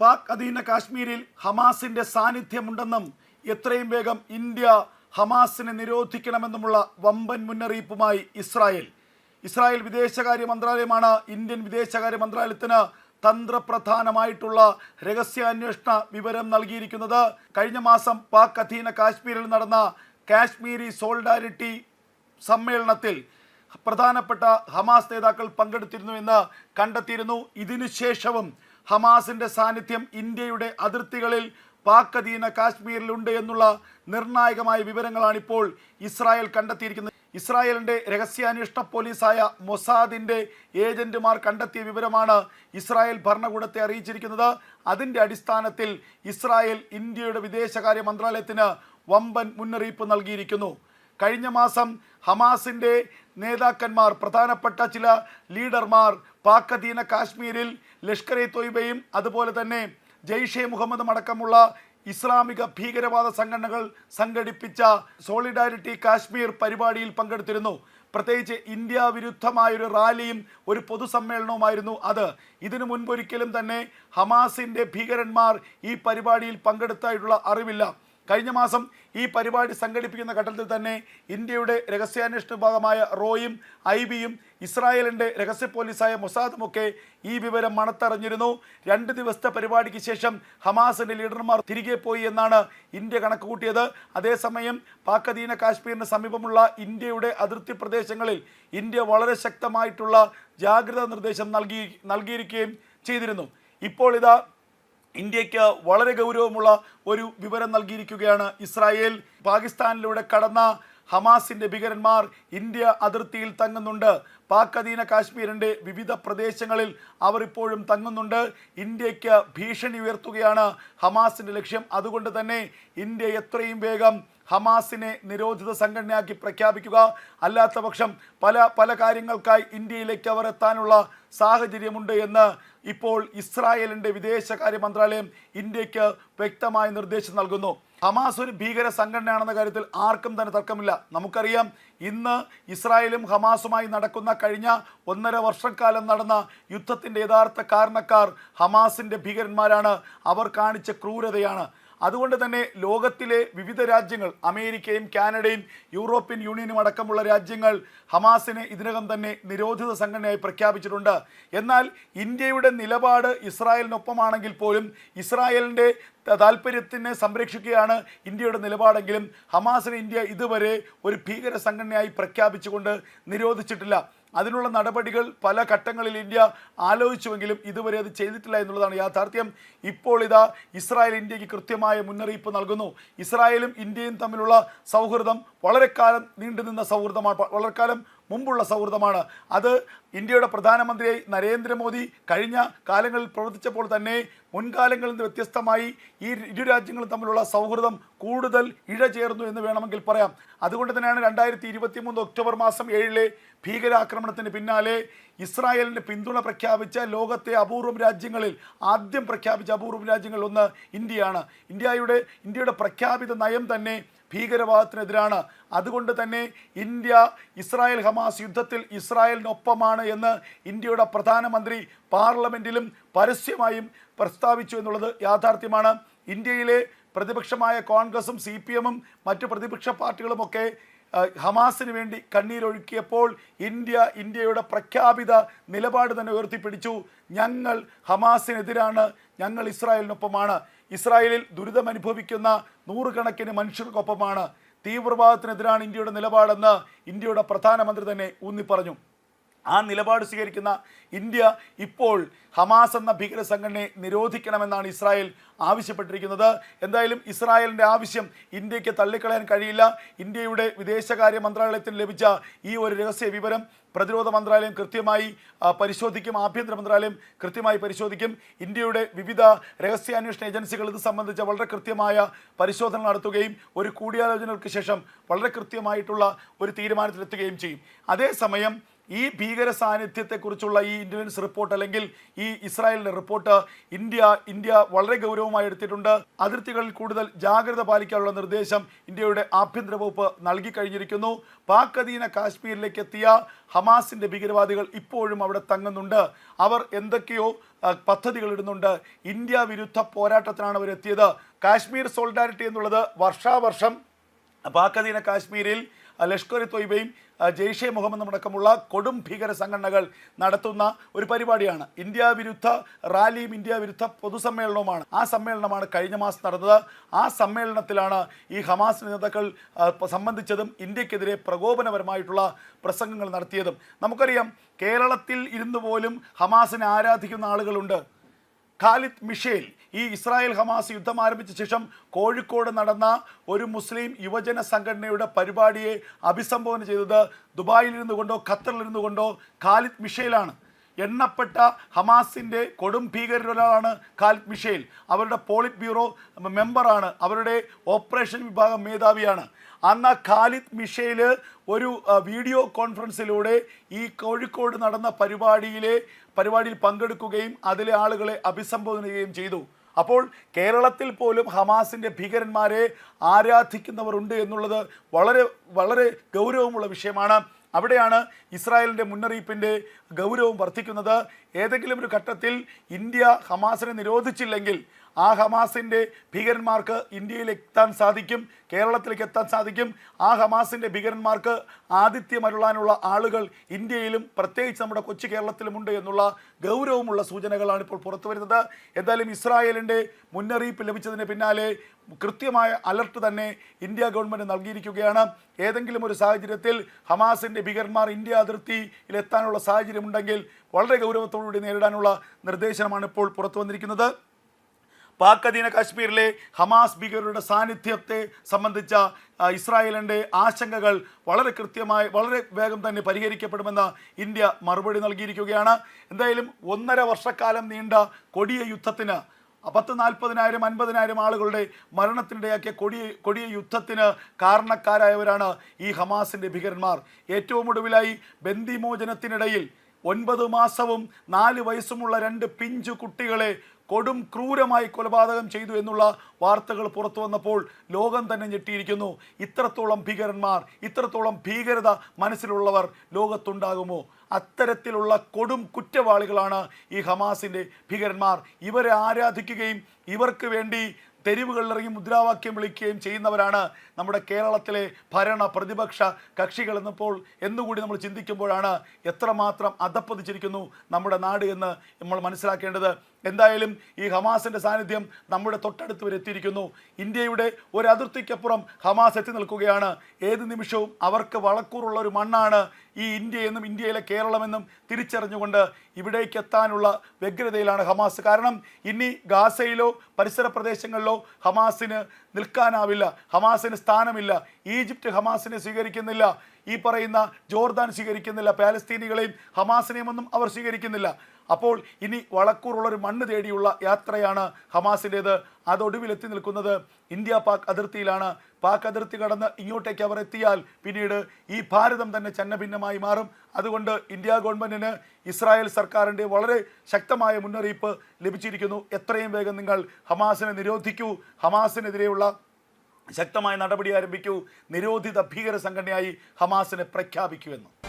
പാക് അധീന കാശ്മീരിൽ ഹമാസിന്റെ സാന്നിധ്യമുണ്ടെന്നും എത്രയും വേഗം ഇന്ത്യ ഹമാസിനെ നിരോധിക്കണമെന്നുമുള്ള വമ്പൻ മുന്നറിയിപ്പുമായി ഇസ്രായേൽ. ഇസ്രായേൽ വിദേശകാര്യ മന്ത്രാലയമാണ് ഇന്ത്യൻ വിദേശകാര്യ മന്ത്രാലയത്തിന് തന്ത്രപ്രധാനമായിട്ടുള്ള രഹസ്യാന്വേഷണ വിവരം നൽകിയിരിക്കുന്നത്. കഴിഞ്ഞ മാസം പാക് അധീന കാശ്മീരിൽ നടന്ന കാശ്മീരി സോൾഡാരിറ്റി സമ്മേളനത്തിൽ പ്രധാനപ്പെട്ട ഹമാസ് നേതാക്കൾ പങ്കെടുത്തിരുന്നു എന്ന് കണ്ടെത്തിയിരുന്നു. ഇതിനുശേഷവും ഹമാസിന്റെ സാന്നിധ്യം ഇന്ത്യയുടെ അതിർത്തികളിൽ പാക് അധീന കാശ്മീരിലുണ്ട് എന്നുള്ള നിർണായകമായ വിവരങ്ങളാണ് ഇപ്പോൾ ഇസ്രായേൽ കണ്ടെത്തിയിരിക്കുന്നത്. ഇസ്രായേലിന്റെ രഹസ്യാന്വേഷണ പോലീസായ മൊസാദിന്റെ ഏജന്റുമാർ കണ്ടെത്തിയ വിവരമാണ് ഇസ്രായേൽ ഭരണകൂടത്തെ അറിയിച്ചിരിക്കുന്നത്. അതിന്റെ അടിസ്ഥാനത്തിൽ ഇസ്രായേൽ ഇന്ത്യയുടെ വിദേശകാര്യ മന്ത്രാലയത്തിന് വമ്പൻ മുന്നറിയിപ്പ് നൽകിയിരിക്കുന്നു. കഴിഞ്ഞ മാസം ഹമാസിന്റെ നേതാക്കന്മാർ പ്രധാനപ്പെട്ട ചില ലീഡർമാർ പാക് അധീന കാശ്മീരിൽ ലഷ്കർ എ തൊയ്ബയും അതുപോലെ തന്നെ ജെയ്ഷെ മുഹമ്മദും അടക്കമുള്ള ഇസ്ലാമിക ഭീകരവാദ സംഘടനകൾ സംഘടിപ്പിച്ച സോളിഡാരിറ്റി കാശ്മീർ പരിപാടിയിൽ പങ്കെടുത്തിരുന്നു. പ്രത്യേകിച്ച് ഇന്ത്യ വിരുദ്ധമായൊരു റാലിയും ഒരു പൊതുസമ്മേളനവുമായിരുന്നു അത്. ഇതിനു മുൻപൊരിക്കലും തന്നെ ഹമാസിന്റെ ഭീകരന്മാർ ഈ പരിപാടിയിൽ പങ്കെടുത്തായിട്ടുള്ള അറിവില്ല. കഴിഞ്ഞ മാസം ഈ പരിപാടി സംഘടിപ്പിക്കുന്ന ഘട്ടത്തിൽ തന്നെ ഇന്ത്യയുടെ രഹസ്യാന്വേഷണ വിഭാഗമായ റോയും ഐ ബിയും ഇസ്രായേലിന്റെ രഹസ്യ പോലീസായ മൊസാദുമൊക്കെ ഈ വിവരം മണത്തറിഞ്ഞിരുന്നു. രണ്ട് ദിവസത്തെ പരിപാടിക്ക് ശേഷം ഹമാസിന്റെ ലീഡർമാർ തിരികെ പോയി എന്നാണ് ഇന്ത്യ കണക്ക് കൂട്ടിയത്. അതേസമയം പാക് അധീന കാശ്മീരിന് സമീപമുള്ള ഇന്ത്യയുടെ അതിർത്തി പ്രദേശങ്ങളിൽ ഇന്ത്യ വളരെ ശക്തമായിട്ടുള്ള ജാഗ്രതാ നിർദ്ദേശം നൽകി നൽകിയിരിക്കുകയും ചെയ്തിരുന്നു. ഇപ്പോൾ ഇതാ ഇന്ത്യയ്ക്ക് വളരെ ഗൗരവമുള്ള ഒരു വിവരം നൽകിയിരിക്കുകയാണ് ഇസ്രായേൽ. പാകിസ്ഥാനിലൂടെ കടന്ന ഹമാസിന്റെ ഭീകരന്മാർ ഇന്ത്യ അതിർത്തിയിൽ തങ്ങുന്നുണ്ട്. പാക് അധീന കാശ്മീരിന്റെ വിവിധ പ്രദേശങ്ങളിൽ അവർ ഇപ്പോഴും തങ്ങുന്നുണ്ട്. ഇന്ത്യയ്ക്ക് ഭീഷണി ഉയർത്തുകയാണ് ഹമാസിന്റെ ലക്ഷ്യം. അതുകൊണ്ട് തന്നെ ഇന്ത്യ എത്രയും വേഗം ഹമാസിനെ നിരോധിത സംഘടനയാക്കി പ്രഖ്യാപിക്കുക. അല്ലാത്ത പക്ഷം പല പല കാര്യങ്ങൾക്കായി ഇന്ത്യയിലേക്ക് അവർ എത്താനുള്ള സാഹചര്യമുണ്ട് എന്ന് ഇപ്പോൾ ഇസ്രായേലിന്റെ വിദേശകാര്യ മന്ത്രാലയം ഇന്ത്യയ്ക്ക് വ്യക്തമായ നിർദ്ദേശം നൽകുന്നു. ഹമാസ് ഒരു ഭീകര സംഘടനയാണെന്ന കാര്യത്തിൽ ആർക്കും തന്നെ തർക്കമില്ല. നമുക്കറിയാം ഇന്ന് ഇസ്രായേലും ഹമാസുമായി നടക്കുന്ന കഴിഞ്ഞ ഒന്നര വർഷക്കാലം നടന്ന യുദ്ധത്തിന്റെ യഥാർത്ഥ കാരണക്കാർ ഹമാസിന്റെ ഭീകരന്മാരാണ്. അവർ കാണിച്ച ക്രൂരതയാണ്. അതുകൊണ്ട് തന്നെ ലോകത്തിലെ വിവിധ രാജ്യങ്ങൾ അമേരിക്കയും കാനഡയും യൂറോപ്യൻ യൂണിയനും അടക്കമുള്ള രാജ്യങ്ങൾ ഹമാസിനെ ഇതിനകം തന്നെ നിരോധിത സംഘടനയായി പ്രഖ്യാപിച്ചിട്ടുണ്ട്. എന്നാൽ ഇന്ത്യയുടെ നിലപാട് ഇസ്രായേലിനൊപ്പമാണെങ്കിൽ പോലും ഇസ്രായേലിന്റെ താല്പര്യത്തിനെ സംരക്ഷിക്കുകയാണ് ഇന്ത്യയുടെ നിലപാടെങ്കിലും ഹമാസിനെ ഇന്ത്യ ഇതുവരെ ഒരു ഭീകര സംഘടനയായി പ്രഖ്യാപിച്ചുകൊണ്ട് നിരോധിച്ചിട്ടില്ല. അതിനുള്ള നടപടികൾ പല ഘട്ടങ്ങളിൽ ഇന്ത്യ ആലോചിച്ചുവെങ്കിലും ഇതുവരെ അത് ചെയ്തിട്ടില്ല എന്നുള്ളതാണ് യാഥാർത്ഥ്യം. ഇപ്പോൾ ഇതാ ഇസ്രായേൽ ഇന്ത്യയ്ക്ക് കൃത്യമായ മുന്നറിയിപ്പ് നൽകുന്നു. ഇസ്രായേലും ഇന്ത്യയും തമ്മിലുള്ള സൗഹൃദം വളരെ കാലം നീണ്ടുനിന്ന സൗഹൃദമാണ്. വളരെ കാലം മുമ്പുള്ള സൗഹൃദമാണ്. അത് ഇന്ത്യയുടെ പ്രധാനമന്ത്രിയായി നരേന്ദ്രമോദി കഴിഞ്ഞ കാലങ്ങളിൽ പ്രവർത്തിച്ചപ്പോൾ തന്നെ മുൻകാലങ്ങളിൽ നിന്ന് വ്യത്യസ്തമായി ഈ ഇരു രാജ്യങ്ങളും തമ്മിലുള്ള സൗഹൃദം കൂടുതൽ ഇഴചേർന്നു എന്ന് വേണമെങ്കിൽ പറയാം. അതുകൊണ്ട് തന്നെയാണ് രണ്ടായിരത്തി ഇരുപത്തി മൂന്ന് ഒക്ടോബർ മാസം ഏഴിലെ ഭീകരാക്രമണത്തിന് പിന്നാലെ ഇസ്രായേലിന് പിന്തുണ പ്രഖ്യാപിച്ച ലോകത്തെ അപൂർവം രാജ്യങ്ങളിൽ ആദ്യം പ്രഖ്യാപിച്ച അപൂർവം രാജ്യങ്ങളിൽ ഒന്ന് ഇന്ത്യയാണ്. ഇന്ത്യയുടെ ഇന്ത്യയുടെ പ്രഖ്യാപിത നയം തന്നെ ഭീകരവാദത്തിനെതിരാണ്. അതുകൊണ്ട് തന്നെ ഇന്ത്യ ഇസ്രായേൽ ഹമാസ് യുദ്ധത്തിൽ ഇസ്രായേലിനൊപ്പമാണ് എന്ന് ഇന്ത്യയുടെ പ്രധാനമന്ത്രി പാർലമെന്റിലും പരസ്യമായും പ്രസ്താവിച്ചു എന്നുള്ളത് യാഥാർത്ഥ്യമാണ്. ഇന്ത്യയിലെ പ്രതിപക്ഷമായ കോൺഗ്രസും സി പി എമ്മും മറ്റു പ്രതിപക്ഷ പാർട്ടികളുമൊക്കെ ഹമാസിന് വേണ്ടി കണ്ണീരൊഴുക്കിയപ്പോൾ ഇന്ത്യ ഇന്ത്യയുടെ പ്രഖ്യാപിത നിലപാട് തന്നെ ഉയർത്തിപ്പിടിച്ചു. ഞങ്ങൾ ഹമാസിനെതിരാണ് ഞങ്ങൾ ഇസ്രായേലിനൊപ്പമാണ്. ഇസ്രായേലിൽ ദുരിതമനുഭവിക്കുന്ന നൂറുകണക്കിന് മനുഷ്യർക്കൊപ്പമാണ്. തീവ്രവാദത്തിനെതിരാണ് ഇന്ത്യയുടെ നിലപാടെന്ന് ഇന്ത്യയുടെ പ്രധാനമന്ത്രി തന്നെ ഊന്നിപ്പറഞ്ഞു. ആ നിലപാട് സ്വീകരിക്കുന്ന ഇന്ത്യ ഇപ്പോൾ ഹമാസ് എന്ന ഭീകര സംഘടനയെ നിരോധിക്കണമെന്നാണ് ഇസ്രായേൽ ആവശ്യപ്പെട്ടിരിക്കുന്നത്. എന്തായാലും ഇസ്രായേലിന്റെ ആവശ്യം ഇന്ത്യയ്ക്ക് തള്ളിക്കളയാൻ കഴിയില്ല. ഇന്ത്യയുടെ വിദേശകാര്യ മന്ത്രാലയത്തിന് ലഭിച്ച ഈ ഒരു രഹസ്യ വിവരം പ്രതിരോധ മന്ത്രാലയം കൃത്യമായി പരിശോധിക്കും ആഭ്യന്തര മന്ത്രാലയം കൃത്യമായി പരിശോധിക്കും. ഇന്ത്യയുടെ വിവിധ രഹസ്യാന്വേഷണ ഏജൻസികൾ ഇത് സംബന്ധിച്ച വളരെ കൃത്യമായ പരിശോധന നടത്തുകയും ഒരു കൂടിയാലോചനകൾക്ക് ശേഷം വളരെ കൃത്യമായിട്ടുള്ള ഒരു തീരുമാനത്തിലെത്തുകയും ചെയ്യും. അതേസമയം ഈ ഭീകര സാന്നിധ്യത്തെക്കുറിച്ചുള്ള ഈ ഇന്റലിജൻസ് റിപ്പോർട്ട് അല്ലെങ്കിൽ ഈ ഇസ്രായേലിന്റെ റിപ്പോർട്ട് ഇന്ത്യ ഇന്ത്യ വളരെ ഗൗരവമായി എടുത്തിട്ടുണ്ട്. അതിർത്തികളിൽ കൂടുതൽ ജാഗ്രത പാലിക്കാനുള്ള നിർദ്ദേശം ഇന്ത്യയുടെ ആഭ്യന്തര വകുപ്പ് നൽകി കഴിഞ്ഞിരിക്കുന്നു. പാക് അധീന കാശ്മീരിലേക്ക് എത്തിയ ഹമാസിന്റെ ഭീകരവാദികൾ ഇപ്പോഴും അവിടെ തങ്ങുന്നുണ്ട്. അവർ എന്തൊക്കെയോ പദ്ധതികൾ ഇടുന്നുണ്ട്. ഇന്ത്യ വിരുദ്ധ പോരാട്ടത്തിനാണ് അവരെത്തിയത്. കാശ്മീർ സോൾഡാരിറ്റി എന്നുള്ളത് വർഷാവർഷം പാക് അധീന കാശ്മീരിൽ ലഷ്കർ തൊയ്ബയും ജെയ്ഷെ മുഹമ്മദും അടക്കമുള്ള കൊടും ഭീകര സംഘടനകൾ നടത്തുന്ന ഒരു പരിപാടിയാണ്. ഇന്ത്യ വിരുദ്ധ റാലിയും ഇന്ത്യ വിരുദ്ധ പൊതുസമ്മേളനവുമാണ്. ആ സമ്മേളനമാണ് കഴിഞ്ഞ മാസം നടന്നത്. ആ സമ്മേളനത്തിലാണ് ഈ ഹമാസ് നേതാക്കൾ സംബന്ധിച്ചതും ഇന്ത്യക്കെതിരെ പ്രകോപനപരമായിട്ടുള്ള പ്രസംഗങ്ങൾ നടത്തിയതും. നമുക്കറിയാം കേരളത്തിൽ ഇരുന്നു പോലും ഹമാസിനെ ആരാധിക്കുന്ന ആളുകളുണ്ട്. ഖാലിദ് മിഷേൽ ഈ ഇസ്രായേൽ ഹമാസ് യുദ്ധം ആരംഭിച്ച ശേഷം കോഴിക്കോട് നടന്ന ഒരു മുസ്ലിം യുവജന സംഘടനയുടെ പരിപാടിയെ അഭിസംബോധന ചെയ്തത് ദുബായിലിരുന്നു കൊണ്ടോ ഖത്തറിലിരുന്നു കൊണ്ടോ ഖാലിദ് മിഷേലാണ്. എണ്ണപ്പെട്ട ഹമാസിന്റെ കൊടും ഭീകരരൊരാളാണ് ഖാലിദ് മിഷേൽ. അവരുടെ പോളിറ്റ് ബ്യൂറോ മെമ്പറാണ്. അവരുടെ ഓപ്പറേഷൻ വിഭാഗം മേധാവിയാണ്. അന്ന് ഖാലിദ് മിഷേൽ ഒരു വീഡിയോ കോൺഫറൻസിലൂടെ ഈ കോഴിക്കോട് നടന്ന പരിപാടിയിലെ പരിപാടിയിൽ പങ്കെടുക്കുകയും അതിലെ ആളുകളെ അഭിസംബോധന ചെയ്യുകയും ചെയ്തു. അപ്പോൾ കേരളത്തിൽ പോലും ഹമാസിന്റെ ഭീകരന്മാരെ ആരാധിക്കുന്നവരുണ്ട് എന്നുള്ളത് വളരെ വളരെ ഗൗരവമുള്ള വിഷയമാണ്. അവിടെയാണ് ഇസ്രായേലിന്റെ മുന്നറിയിപ്പിന്റെ ഗൗരവം വർദ്ധിക്കുന്നത്. ഏതെങ്കിലും ഒരു ഘട്ടത്തിൽ ഇന്ത്യ ഹമാസിനെ നിരോധിച്ചില്ലെങ്കിൽ ആ ഹമാസിന്റെ ഭീകരന്മാർക്ക് ഇന്ത്യയിൽ എത്താൻ സാധിക്കും കേരളത്തിലേക്ക് എത്താൻ സാധിക്കും. ആ ഹമാസിന്റെ ഭീകരന്മാർക്ക് ആതിഥ്യമരുളാനുള്ള ആളുകൾ ഇന്ത്യയിലും പ്രത്യേകിച്ച് നമ്മുടെ കൊച്ചു കേരളത്തിലുമുണ്ട് എന്നുള്ള ഗൗരവമുള്ള സൂചനകളാണ് ഇപ്പോൾ പുറത്തു വരുന്നത്. എന്തായാലും ഇസ്രായേലിന്റെ മുന്നറിയിപ്പ് ലഭിച്ചതിന് പിന്നാലെ കൃത്യമായ അലർട്ട് തന്നെ ഇന്ത്യ ഗവൺമെന്റ് നൽകിയിരിക്കുകയാണ്. ഏതെങ്കിലും ഒരു സാഹചര്യത്തിൽ ഹമാസിന്റെ ഭീകരന്മാർ ഇന്ത്യ അതിർത്തിയിൽ എത്താനുള്ള സാഹചര്യമുണ്ടെങ്കിൽ വളരെ ഗൗരവത്തോടുകൂടി നേരിടാനുള്ള നിർദ്ദേശമാണ് ഇപ്പോൾ പുറത്തു വന്നിരിക്കുന്നത്. പാക് അധീന കാശ്മീരിലെ ഹമാസ് ഭീകരരുടെ സാന്നിധ്യത്തെ സംബന്ധിച്ച ഇസ്രായേലിന്റെ ആശങ്കകൾ വളരെ കൃത്യമായി വളരെ വേഗം തന്നെ പരിഹരിക്കപ്പെടുമെന്ന് ഇന്ത്യ മറുപടി നൽകിയിരിക്കുകയാണ്. എന്തായാലും ഒന്നര വർഷക്കാലം നീണ്ട കൊടിയ യുദ്ധത്തിന് പത്ത് നാൽപ്പതിനായിരം അൻപതിനായിരം ആളുകളുടെ മരണത്തിനിടയാക്കിയ കൊടിയ കൊടിയ യുദ്ധത്തിന് കാരണക്കാരായവരാണ് ഈ ഹമാസിന്റെ ഭീകരന്മാർ. ഏറ്റവും ഒടുവിലായി ബന്ദിമോചനത്തിനിടയിൽ ഒൻപത് മാസവും നാല് വയസ്സുമുള്ള രണ്ട് പിഞ്ചു കുട്ടികളെ കൊടും ക്രൂരമായി കൊലപാതകം ചെയ്തു എന്നുള്ള വാർത്തകൾ പുറത്തു വന്നപ്പോൾ ലോകം തന്നെ ഞെട്ടിയിരിക്കുന്നു. ഇത്രത്തോളം ഭീകരന്മാർ ഇത്രത്തോളം ഭീകരത മനസ്സിലുള്ളവർ ലോകത്തുണ്ടാകുമോ? അത്തരത്തിലുള്ള കൊടും കുറ്റവാളികളാണ് ഈ ഹമാസിന്റെ ഭീകരന്മാർ. ഇവരെ ആരാധിക്കുകയും ഇവർക്ക് വേണ്ടി തെരുവുകളിലിറങ്ങി മുദ്രാവാക്യം വിളിക്കുകയും ചെയ്യുന്നവരാണ് നമ്മുടെ കേരളത്തിലെ ഭരണ പ്രതിപക്ഷ കക്ഷികൾ എന്നപ്പോൾ എന്നുകൂടി നമ്മൾ ചിന്തിക്കുമ്പോഴാണ് എത്രമാത്രം അധപ്പതിച്ചിരിക്കുന്നു നമ്മുടെ നാട് എന്ന് നമ്മൾ മനസ്സിലാക്കേണ്ടത്. എന്തായാലും ഈ ഹമാസിന്റെ സാന്നിധ്യം നമ്മുടെ തൊട്ടടുത്ത് വരെ എത്തിയിരിക്കുന്നു. ഇന്ത്യയുടെ ഒരു അതിർത്തിക്കപ്പുറം ഹമാസ് എത്തി നിൽക്കുകയാണ്. ഏത് നിമിഷവും അവർക്ക് വളക്കൂറുള്ള ഒരു മണ്ണാണ് ഈ ഇന്ത്യയെന്നും ഇന്ത്യയിലെ കേരളമെന്നും തിരിച്ചറിഞ്ഞുകൊണ്ട് ഇവിടേക്ക് എത്താനുള്ള വ്യഗ്രതയിലാണ് ഹമാസ്. കാരണം ഇനി ഗാസയിലോ പരിസര പ്രദേശങ്ങളിലോ ഹമാസിന് നിൽക്കാനാവില്ല. ഹമാസിന് സ്ഥാനമില്ല. ഈജിപ്റ്റ് ഹമാസിനെ സ്വീകരിക്കുന്നില്ല. ഈ പറയുന്ന ജോർദാൻ സ്വീകരിക്കുന്നില്ല. പാലസ്തീനികളെയും ഹമാസിനെയും ഒന്നും അവർ സ്വീകരിക്കുന്നില്ല. അപ്പോൾ ഇനി വളക്കൂറുള്ള ഒരു മണ്ണ് തേടിയുള്ള യാത്രയാണ് ഹമാസിന്റേത്. അതൊടുവിലെത്തി നിൽക്കുന്നത് ഇന്ത്യ പാക് അതിർത്തിയിലാണ്. പാക് അതിർത്തി കടന്ന് ഇങ്ങോട്ടേക്ക് അവർ എത്തിയാൽ പിന്നീട് ഈ ഭാരതം തന്നെ ചന്നഭിന്നമായി മാറും. അതുകൊണ്ട് ഇന്ത്യ ഗവൺമെന്റിന് ഇസ്രായേൽ സർക്കാരിന്റെ വളരെ ശക്തമായ മുന്നറിയിപ്പ് ലഭിച്ചിരിക്കുന്നു. എത്രയും വേഗം നിങ്ങൾ ഹമാസിനെ നിരോധിക്കൂ. ഹമാസിനെതിരെയുള്ള ശക്തമായ നടപടി ആരംഭിക്കൂ. നിരോധിത ഭീകര സംഘടനയായി ഹമാസിനെ പ്രഖ്യാപിക്കൂ എന്ന്